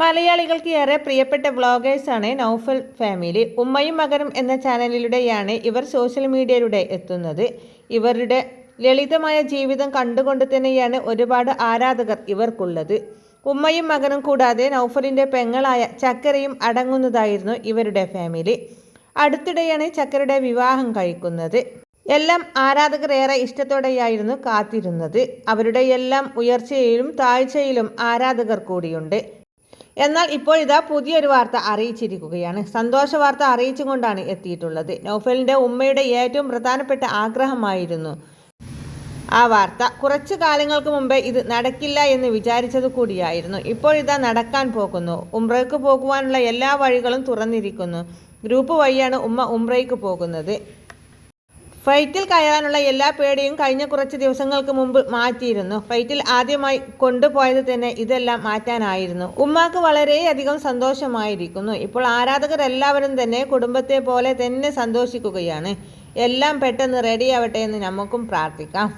മലയാളികൾക്ക് ഏറെ പ്രിയപ്പെട്ട വ്ളോഗേഴ്സാണ് നൗഫൽ ഫാമിലി ഉമ്മയും മകനും എന്ന ചാനലിലൂടെയാണ് ഇവർ സോഷ്യൽ മീഡിയയിലൂടെ എത്തുന്നത്. ഇവരുടെ ലളിതമായ ജീവിതം കണ്ടുകൊണ്ട് തന്നെയാണ് ഒരുപാട് ആരാധകർ ഇവർക്കുള്ളത്. ഉമ്മയും മകനും കൂടാതെ നൗഫലിന്റെ പെങ്ങളായ ചക്കരയും അടങ്ങുന്നതായിരുന്നു ഇവരുടെ ഫാമിലി അടുത്തിടെയാണ് ചക്കരയുടെ വിവാഹം കഴിക്കുന്നത്. എല്ലാം ആരാധകർ ഏറെ ഇഷ്ടത്തോടെയായിരുന്നു കാത്തിരുന്നത്. അവരുടെ എല്ലാം ഉയർച്ചയിലും താഴ്ചയിലും ആരാധകർ കൂടിയുണ്ട്. എന്നാൽ ഇപ്പോൾ ഇതാ പുതിയൊരു വാർത്ത അറിയിച്ചിരിക്കുകയാണ്. സന്തോഷ വാർത്ത അറിയിച്ചുകൊണ്ടാണ് എത്തിയിട്ടുള്ളത്. നൗഫലിന്റെ ഉമ്മയുടെ ഏറ്റവും പ്രധാനപ്പെട്ട ആഗ്രഹമായിരുന്നു ആ വാർത്ത. കുറച്ചു കാലങ്ങൾക്ക് മുമ്പേ ഇത് നടക്കില്ല എന്ന് വിചാരിച്ചത് കൂടിയായിരുന്നു. ഇപ്പോൾ ഇതാ നടക്കാൻ പോകുന്നു. ഉംറയ്ക്ക് പോകുവാനുള്ള എല്ലാ വഴികളും തുറന്നിരിക്കുന്നു. ഗ്രൂപ്പ് വഴിയാണ് ഉമ്മ ഉംറയ്ക്ക് പോകുന്നത്. ഫ്ലൈറ്റിൽ കയറാനുള്ള എല്ലാ പേടിയും കഴിഞ്ഞ കുറച്ച് ദിവസങ്ങൾക്ക് മുമ്പ് മാറ്റിയിരുന്നു. ഫൈറ്റിൽ ആദ്യമായി കൊണ്ടുപോയത് തന്നെ ഇതെല്ലാം മാറ്റാനായിരുന്നു. ഉമ്മാക്ക് വളരെയധികം സന്തോഷമായിരിക്കുന്നു. ഇപ്പോൾ ആരാധകരെല്ലാവരും തന്നെ കുടുംബത്തെ പോലെ തന്നെ സന്തോഷിക്കുകയാണ്. എല്ലാം പെട്ടെന്ന് റെഡിയാവട്ടെ എന്ന് നമുക്കും പ്രാർത്ഥിക്കാം.